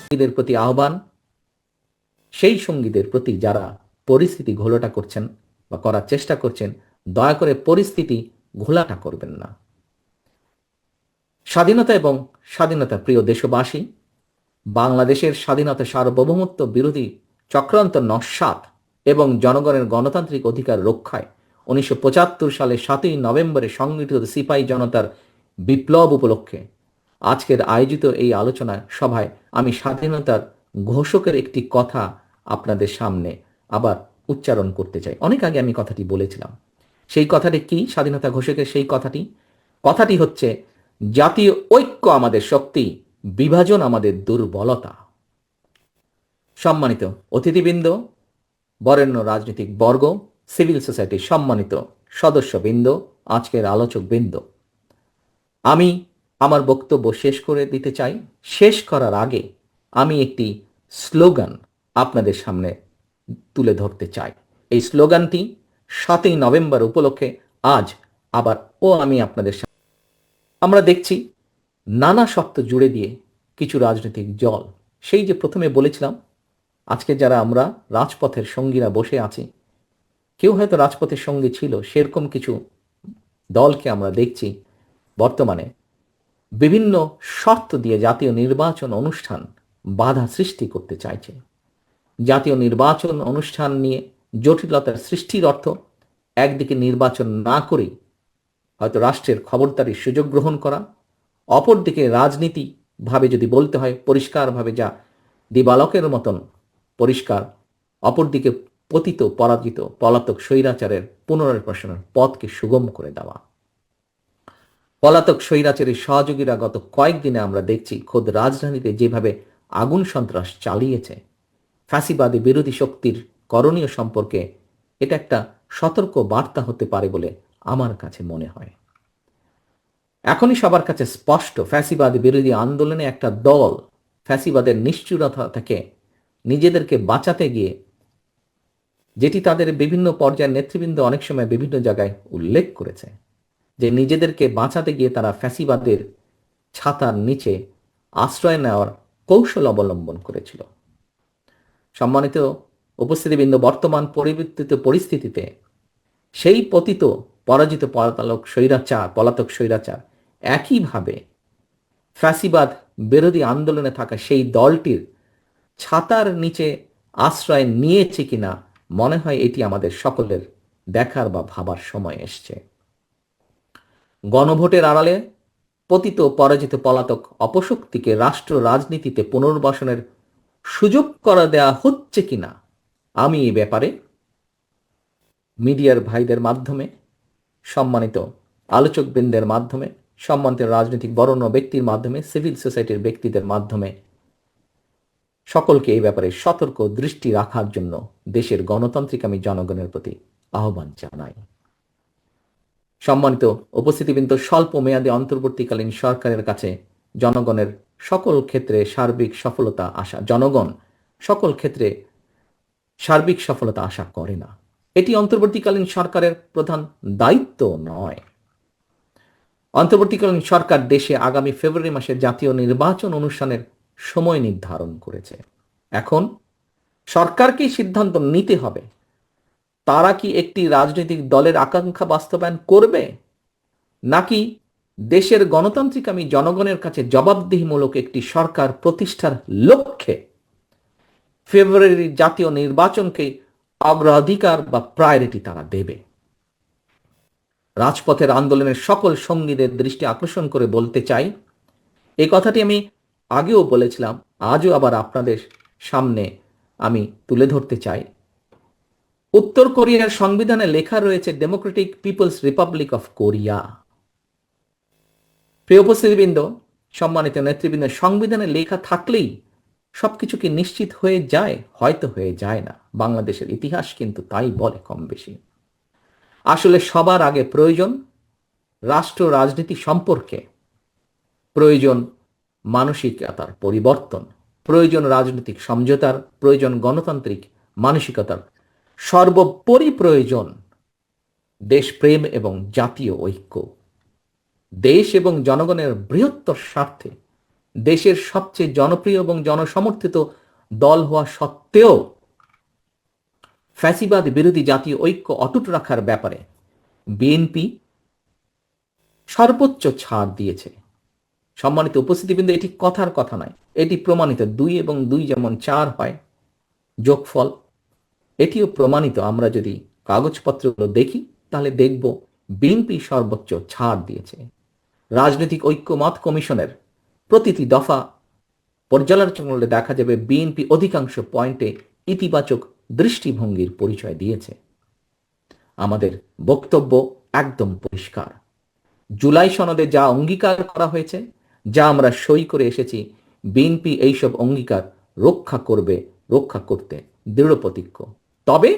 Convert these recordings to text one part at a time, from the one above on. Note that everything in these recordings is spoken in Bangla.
সঙ্গীদের প্রতি আহ্বান, সেই সঙ্গীদের প্রতি যারা পরিস্থিতি ঘোলাটা করছেন বা করার চেষ্টা করছেন, দয়া করে পরিস্থিতি ঘোলাটা করবেন না। স্বাধীনতা এবং স্বাধীনতা প্রিয় দেশবাসী, বাংলাদেশের স্বাধীনতা সার্বভৌমত্ব বিরোধী চক্রান্ত নস্বাত এবং জনগণের গণতান্ত্রিক অধিকার রক্ষায় উনিশশো পঁচাত্তর সালে সাতই নভেম্বরে সংগঠিত সিপাহী জনতার বিপ্লব উপলক্ষে আজকের আয়োজিত এই আলোচনা সভায় আমি স্বাধীনতার ঘোষকের একটি কথা আপনাদের সামনে আবার উচ্চারণ করতে চাই। অনেক আগে আমি কথাটি বলেছিলাম। সেই কথাটি কি? স্বাধীনতা ঘোষকের সেই কথাটি? কথাটি হচ্ছে, জাতীয় ঐক্য আমাদের শক্তি, বিভাজন আমাদের দুর্বলতা। সম্মানিত অতিথিবৃন্দ, বরেণ্য রাজনৈতিক বর্গ, সিভিল সোসাইটির সম্মানিত সদস্যবৃন্দ, আজকের আলোচকবৃন্দ আমি আমার বক্তব্য শেষ করে দিতে চাই। শেষ করার আগে আমি একটি স্লোগান আপনাদের সামনে তুলে ধরতে চাই। এই স্লোগানটি সাতই নভেম্বর উপলক্ষে আজ আবার ও আমি আপনাদের আমরা দেখছি নানা শব্দ জুড়ে দিয়ে কিছু রাজনৈতিক জল সেই যে প্রথমে বলেছিলাম, আজকে যারা আমরা রাজপথের সঙ্গীরা বসে আছি, কেউ হয়তো রাজপথের সঙ্গে ছিল, সেরকম কিছু দলকে আমরা দেখছি। বর্তমানে বিভিন্ন শর্ত দিয়ে জাতীয় নির্বাচন অনুষ্ঠান বাধা সৃষ্টি করতে চাইছে। জাতীয় নির্বাচন অনুষ্ঠান নিয়ে জটিলতার সৃষ্টির অর্থ একদিকে নির্বাচন না করেই হয়তো রাষ্ট্রের খবরদারির সুযোগ গ্রহণ করা, অপরদিকে রাজনীতি ভাবে যদি বলতে হয় পরিষ্কারভাবে যা দিবালকের মতন পরিষ্কার, অপরদিকে পতিত পরাজিত পলাতক স্বৈরাচারের পুনর্বাসনের পথকে সুগম করে দেওয়া। পলাতক স্বৈরাচারের সহযোগীরা গত কয়েকদিনে আমরা দেখছি খোদ রাজধানীতে যেভাবে আগুন সন্ত্রাস চালিয়েছে। ফ্যাসিবাদী বিরোধী শক্তির করণীয় সম্পর্কে এটা একটা সতর্ক বার্তা হতে পারে বলে আমার কাছে মনে হয়। এখনই সবার কাছে স্পষ্ট, ফ্যাসিবাদ বিরোধী আন্দোলনে একটা দল ফ্যাসিবাদের নিশ্চুরতা থেকে নিজেদেরকে বাঁচাতে গিয়ে, যেটি তাদের বিভিন্ন পর্যায়ের নেতৃবৃন্দ অনেক সময় বিভিন্ন জায়গায় উল্লেখ করেছে। যে নিজেদেরকে বাঁচাতে গিয়ে তারা ফ্যাসিবাদের ছাতার নিচে আশ্রয় নেওয়ার কৌশল অবলম্বন করেছিল। সম্মানিত উপস্থিতিবৃন্দ, বর্তমান পরিবর্তিত পরিস্থিতিতে সেই পতিত পরাজিত পলাতক স্বৈরাচার পলাতক স্বৈরাচার একইভাবে ফ্যাসিবাদ বিরোধী আন্দোলনে থাকা সেই দলটির ছাতার নিচে আশ্রয় নিয়েছে কিনা মনে হয় এটি আমাদের সকলের দেখার বা ভাবার সময় এসছে। গণভোটের আড়ালে পতিত পরাজিত পলাতক অপশক্তিকে রাষ্ট্র রাজনীতিতে পুনর্বাসনের সুযোগ করা দেয়া হচ্ছে কিনা, আমি এ ব্যাপারে মিডিয়ার ভাইদের মাধ্যমে, সম্মানিত আলোচকবৃন্দের মাধ্যমে, সম্মানিত রাজনৈতিক বরণ্য ব্যক্তির মাধ্যমে, সিভিল সোসাইটির ব্যক্তিদের মাধ্যমে সকলকে এই ব্যাপারে সতর্ক দৃষ্টি রাখার জন্য দেশের গণতান্ত্রিক আমি জনগণের প্রতি আহ্বান জানাই। সম্মানিত উপস্থিতিবৃন্দ, স্বল্প মেয়াদে অন্তর্বর্তীকালীন সরকারের কাছে জনগণের সকল ক্ষেত্রে সার্বিক সফলতা আশা, জনগণ সকল ক্ষেত্রে সার্বিক সফলতা আশা করে না। এটি অন্তর্বর্তীকালীন সরকারের প্রধান দায়িত্ব নয়। অন্তর্বর্তীকালীন সরকার দেশে আগামী ফেব্রুয়ারি মাসে জাতীয় নির্বাচন অনুষ্ঠানের সময় নির্ধারণ করেছে। এখন সরকারকেই সিদ্ধান্ত নিতে হবে। তারা কি একটি রাজনৈতিক দলের আকাঙ্ক্ষা বাস্তবায়ন করবে? নাকি দেশের গণতান্ত্রিক আমি জনগণের কাছে জবাবদিহিমূলক একটি সরকার প্রতিষ্ঠার লক্ষ্যে ফেব্রুয়ারি জাতীয় নির্বাচনকে অগ্রাধিকার বা প্রায়োরিটি তারা দেবে? রাজপথের আন্দোলনের সকল সঙ্গীদের দৃষ্টি আকর্ষণ করে বলতে চাই এই কথাটি আমি আগেও বলেছিলাম, আজও আবার আপনাদের সামনে আমি তুলে ধরতে চাই। উত্তর কোরিয়ার সংবিধানে লেখা রয়েছে democratic people's republic of Korea প্রিয় উপস্থিতিবৃন্দ, সম্মানিত নেতৃবৃন্দ, সংবিধানে লেখা থাকলেই সবকিছু কি নিশ্চিত হয়ে যায়, হয়তো হয়ে যায় না। বাংলাদেশের ইতিহাস কিন্তু তাই বলে কম বেশি। আসলে সবার আগে প্রয়োজন রাষ্ট্র রাজনীতি সম্পর্কে। প্রয়োজন মানসিকতার পরিবর্তন। প্রয়োজন রাজনৈতিক সমঝোতার, প্রয়োজন গণতান্ত্রিক মানসিকতার সর্বোপরি প্রয়োজন দেশপ্রেম এবং জাতীয় ঐক্য। দেশ এবং জনগণের বৃহত্তর স্বার্থে দেশের সবচেয়ে জনপ্রিয় এবং জনসমর্থিত দল হওয়া সত্ত্বেও ফ্যাসিবাদ বিরোধী জাতীয় ঐক্য অটুট রাখার ব্যাপারে বিএনপি সর্বোচ্চ ছাড় দিয়েছে। সম্মানিত উপস্থিতিবৃন্দ, এটি কথার কথা নয়। এটি প্রমাণিত দুই এবং দুই যেমন চার হয়, যোগফল এটিও প্রমাণিত। আমরা যদি কাগজপত্রগুলো দেখি, তাহলে দেখব বিএনপি সর্বোচ্চ ছাড় দিয়েছে। রাজনৈতিক ঐক্যমত কমিশনের প্রতিটি দফা পর্যালোচনা করলে দেখা যাবে বিএনপি অধিকাংশ পয়েন্টে ইতিবাচক দৃষ্টিভঙ্গির পরিচয় দিয়েছে। আমাদের বক্তব্য একদম পরিষ্কার। জুলাই সনদে যা অঙ্গীকার করা হয়েছে, যা আমরা সই করে এসেছি, বিএনপি এইসব অঙ্গীকার রক্ষা করবে, রক্ষা করতে দৃঢ় প্রতিজ্ঞ তবে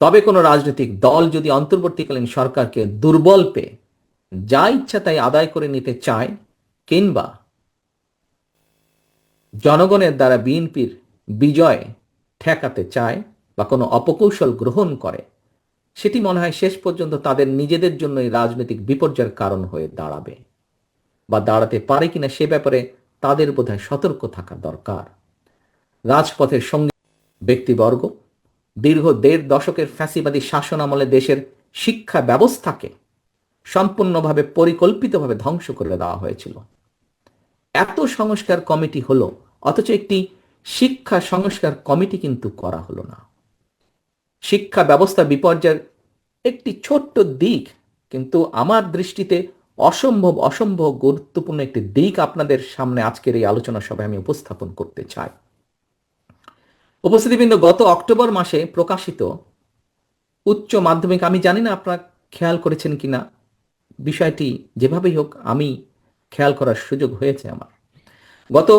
তবে কোনো রাজনৈতিক দল যদি অন্তর্বর্তীকালীন সরকারকে দুর্বল পেয়ে যা ইচ্ছা তাই আদায় করে নিতে চায় কিংবা জনগণের দ্বারা বিএনপির বিজয় ঠেকাতে চায় বা কোনো অপকৌশল গ্রহণ করে, সেটি মনে হয় শেষ পর্যন্ত তাদের নিজেদের জন্যই রাজনৈতিক বিপর্যয়ের কারণ হয়ে দাঁড়াবে বা দাঁড়াতে পারে কিনা সে ব্যাপারে তাদের বোধহয় সতর্ক থাকা দরকার। রাজপথের সঙ্গে ব্যক্তিবর্গ, দীর্ঘ দেড় দশকের ফ্যাসিবাদী শাসন আমলে দেশের শিক্ষা ব্যবস্থাকে সম্পূর্ণভাবে পরিকল্পিতভাবে ধ্বংস করে দেওয়া হয়েছিল। এত সংস্কার কমিটি হলো, অথচ একটি শিক্ষা সংস্কার কমিটি কিন্তু করা হলো না। শিক্ষা ব্যবস্থা বিপর্যয়ের একটি ছোট্ট দিক, কিন্তু আমার দৃষ্টিতে অসম্ভব অসম্ভব গুরুত্বপূর্ণ একটি দিক আপনাদের সামনে আজকের এই আলোচনা সভায় আমি উপস্থাপন করতে চাই। উপস্থিতিবৃন্দ, গত অক্টোবর মাসে প্রকাশিত উচ্চ মাধ্যমিক, আমি জানি না আপনারা খেয়াল করেছেন কিনা, বিষয়টি যেভাবেই হোক আমি খেয়াল করার সুযোগ হয়েছে আমার। গত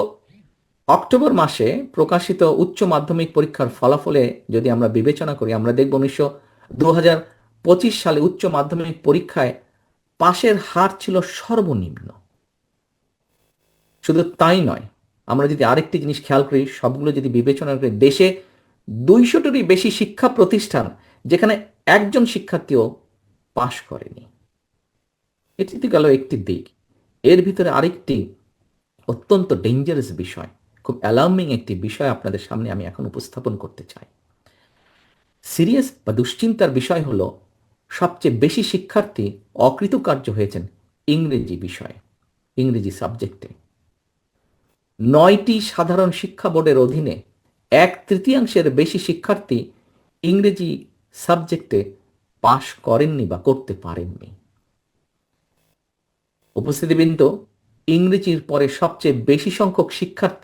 অক্টোবর মাসে প্রকাশিত উচ্চ মাধ্যমিক পরীক্ষার ফলাফলে যদি আমরা বিবেচনা করি, আমরা দেখব উনিশশো দু পঁচিশ সালে উচ্চ মাধ্যমিক পরীক্ষায় পাশের হার ছিল সর্বনিম্ন। শুধু তাই নয় আমরা যদি আরেকটি জিনিস খেয়াল করি, সবগুলো যদি বিবেচনা করি দেশে দুইশোটিরই বেশি শিক্ষা প্রতিষ্ঠান যেখানে একজন শিক্ষার্থীও পাশ করেনি। এটি গেল একটি দিক। এর ভিতরে আরেকটি অত্যন্ত ডেঞ্জারাস বিষয়, খুব অ্যালার্মিং একটি বিষয় আপনাদের সামনে আমি এখন উপস্থাপন করতে চাই। সিরিয়াস বা দুশ্চিন্তার বিষয় হলো, সবচেয়ে বেশি শিক্ষার্থী অকৃতকার্য হয়েছেন ইংরেজি বিষয়ে, ইংরেজি সাবজেক্টে নয়টি সাধারণ শিক্ষা বোর্ডের অধীনে এক তৃতীয়াংশের বেশি শিক্ষার্থী ইংরেজি সাবজেক্টে পাশ করেননি বা করতে পারেননি। উপস্থিতিবৃন্দ, ইংরেজির পরে সবচেয়ে বেশি সংখ্যক শিক্ষার্থী